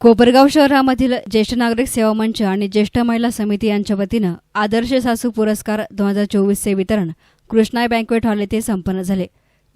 कोपरगाव शहरामधील ज्येष्ठ नागरिक सेवा मंच आणि ज्येष्ठ महिला समिती यांच्या वतीनं आदर्श सासू पुरस्कार दोन हजार चोवीसचे वितरण कृष्णाय बँक्वेट हॉल येथे संपन्न झाले.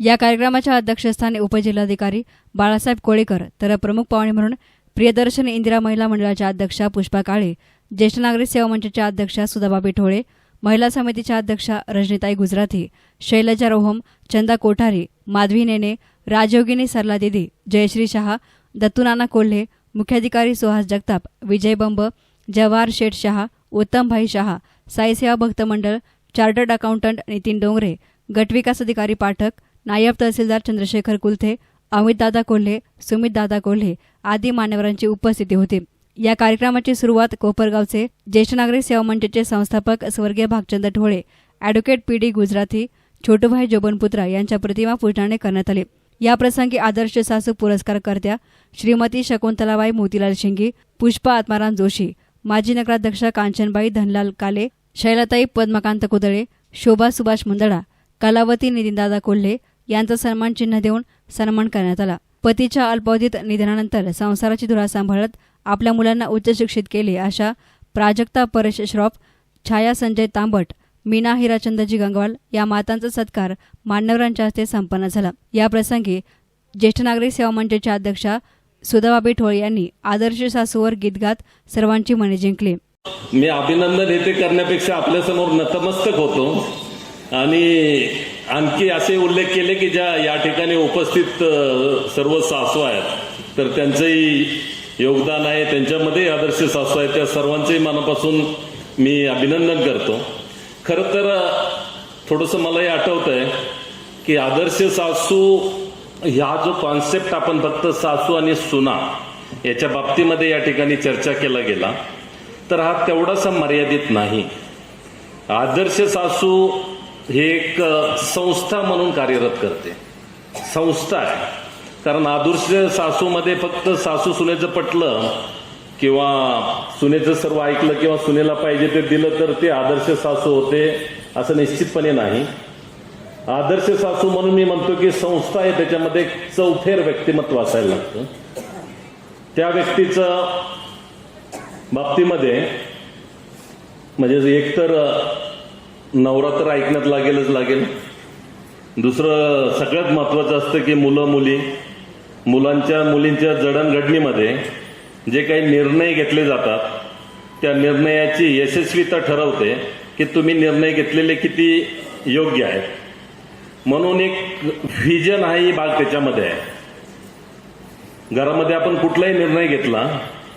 या कार्यक्रमाच्या अध्यक्षस्थानी उपजिल्हाधिकारी बाळासाहेब कोळेकर तर प्रमुख पाहुणे म्हणून प्रियदर्शन इंदिरा महिला मंडळाच्या अध्यक्षा पुष्पा काळे ज्येष्ठ नागरिक सेवा मंचच्या अध्यक्षा सुधाबाबी ठोळे महिला समितीच्या अध्यक्षा रजनीताई गुजराती शैलजा रोहम चंदा कोठारी माधवी नेने राजयोगिनी सरला दिदी जयश्री शहा दत्तुनाना कोल्हे मुख्याधिकारी सुहास जगताप विजय बंब जवाहर शेठ शहा उत्तमभाई शहा साईसेवा भक्त मंडळ चार्टर्ड अकाउंटंट नितीन डोंगरे गटविकास अधिकारी पाठक नायब तहसीलदार चंद्रशेखर कुलथे अमितदादा कोल्हे सुमितदादा कोल्हे आदी मान्यवरांची उपस्थिती होती. या कार्यक्रमाची सुरुवात कोपरगावचे ज्येष्ठ नागरिक सेवा मंचचे संस्थापक स्वर्गीय Bhagchand Thole advocate P D Gujarati Chhotubhai Jobanputra यांच्या प्रतिमा पूजनाने करण्यात आली. याप्रसंगी आदर्श सासू पुरस्कारकर्त्या श्रीमती शकुंतलाबाई मोतीलाल शिंगे पुष्पा आत्माराम जोशी माजी नगराध्यक्ष कांचनबाई धनलाल काले शैलताई पद्मकांत कुदळे शोभा सुभाष मुंदडा कलावती नितीनदादा कोल्हे यांचा सन्मान चिन्ह देऊन सन्मान करण्यात आला. पतीच्या अल्पावधीत निधनानंतर संसाराची धुरा सांभाळत आपल्या मुलांना उच्च शिक्षित केले अशा प्राजक्ता परेश श्रॉफ छाया संजय तांबट मीना हिराचंदजी गंगवाल या मातांचा सत्कार मान्यवरांच्या हस्ते संपन्न झाला. या प्रसंगी ज्येष्ठ नागरिक सेवा मंचच्या अध्यक्षा सुधाबाबी ठोळे यांनी आदर्श सासूवर गीत गात सर्वांची मने जिंकली. मी अभिनंदन येथे करण्यापेक्षा आपल्यासमोर नतमस्तक होतो. आणि आणखी असे उल्लेख केले की ज्या या ठिकाणी उपस्थित सर्व सासू आहेत तर त्यांचंही योगदान आहे. त्यांच्यामध्ये आदर्श सासू आहेत. त्या सर्वांचंही मनापासून मी अभिनंदन करतो. खरं तर अ, थोडंसं मलाही आठवत आहे की आदर्श सासू ह्या जो कॉन्सेप्ट आपण फक्त सासू आणि सुना याच्या बाबतीमध्ये या ठिकाणी चर्चा केला गेला तर हा तेवढासा मर्यादित नाही. आदर्श सासू हे एक संस्था म्हणून कार्यरत करते. संस्था आहे. कारण आदर्श सासूमध्ये फक्त सासू सुनेचं पटलं किंवा सुनेचं सर्व ऐकलं किंवा सुनेला पाहिजे ते दिलं तर ते आदर्श सासू होते असं निश्चितपणे नाही. आदर्श सासू म्हणून मी म्हणतो की संस्था आहे त्याच्यामध्ये चौफेर व्यक्तिमत्व असायला लागतं. त्या व्यक्तीचं बाबतीमध्ये म्हणजे एकतर नवरा तर ऐकण्यात लागेलच लागेल. दुसरं सगळ्यात महत्वाचं असतं की मुलं मुली मुलांच्या मुलींच्या जडणघडणीमध्ये जे काही निर्णय घेतले जातात त्या निर्णयाची यशस्वीता ठरवते की तुम्ही निर्णय घेतलेले किती योग्य आहेत म्हणून एक व्हिजन हा ही बाग त्याच्यामध्ये आहे. घरामध्ये आपण कुठलाही निर्णय घेतला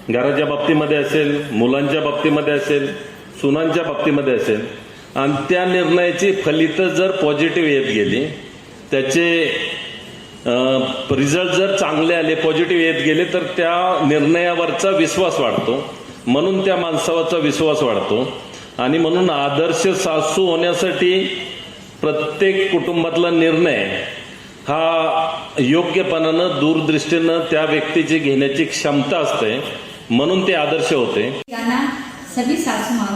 घराच्या बाबतीमध्ये असेल मुलांच्या बाबतीमध्ये असेल सुनांच्या बाबतीमध्ये असेल आणि त्या निर्णयाची फलित जर पॉझिटिव्ह येत गेली त्याचे रिझल्ट जर चांगले आले पॉझिटिव्ह येत गेले तर त्या निर्णयावरचा विश्वास वाढतो. म्हणून त्या माणसावरचा विश्वास वाढतो. आणि म्हणून आदर्श सासू होण्यासाठी प्रत्येक कुटुंबातला निर्णय हा योग्यपणानं दूरदृष्टीनं त्या व्यक्तीची घेण्याची क्षमता असते. म्हणून ते आदर्श होते. सासू माओ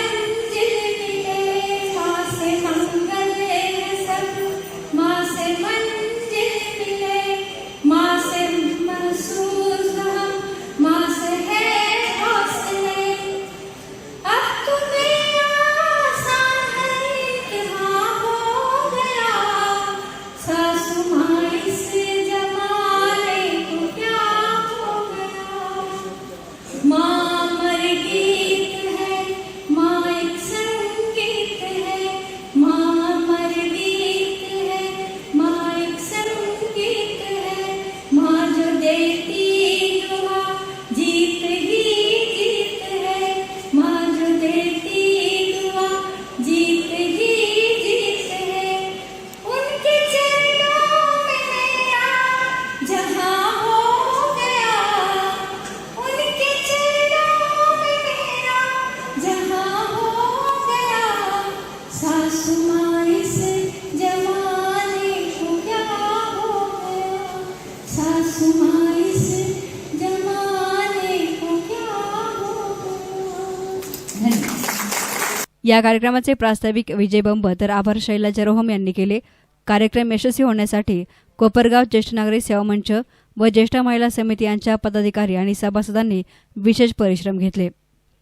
या कार्यक्रमाचे प्रास्ताविक विजय बंब तर आभार शैला रोहम यांनी केले. कार्यक्रम यशस्वी होण्यासाठी कोपरगाव ज्येष्ठ नागरिक सेवा मंच व ज्येष्ठ महिला समिती यांच्या पदाधिकारी आणि सभासदांनी विशेष परिश्रम घेतले.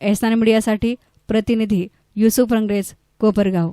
एसनान मीडियासाठी प्रतिनिधी युसुफ रंगरेज कोपरगाव.